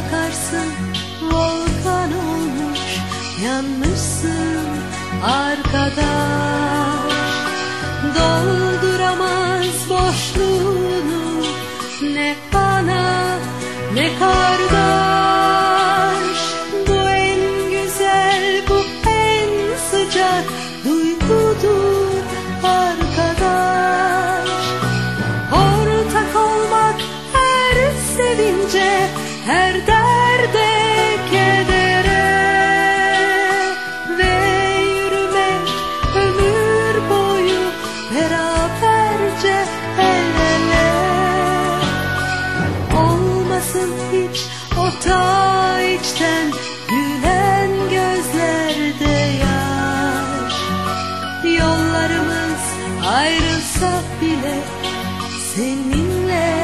bakarsın volkan olmuş yanmışsın arkadaş. Dolduramaz boşluğunu ne bana ne kardeş. Bu en güzel bu en sıcak duygudur arkadaş. Ortak olmak her sevince her derde kedere ve yürümek ömür boyu beraberce el ele olmasın hiç o ta içten gülen gözlerde yaş Yollarımız ayrılsa bile seninle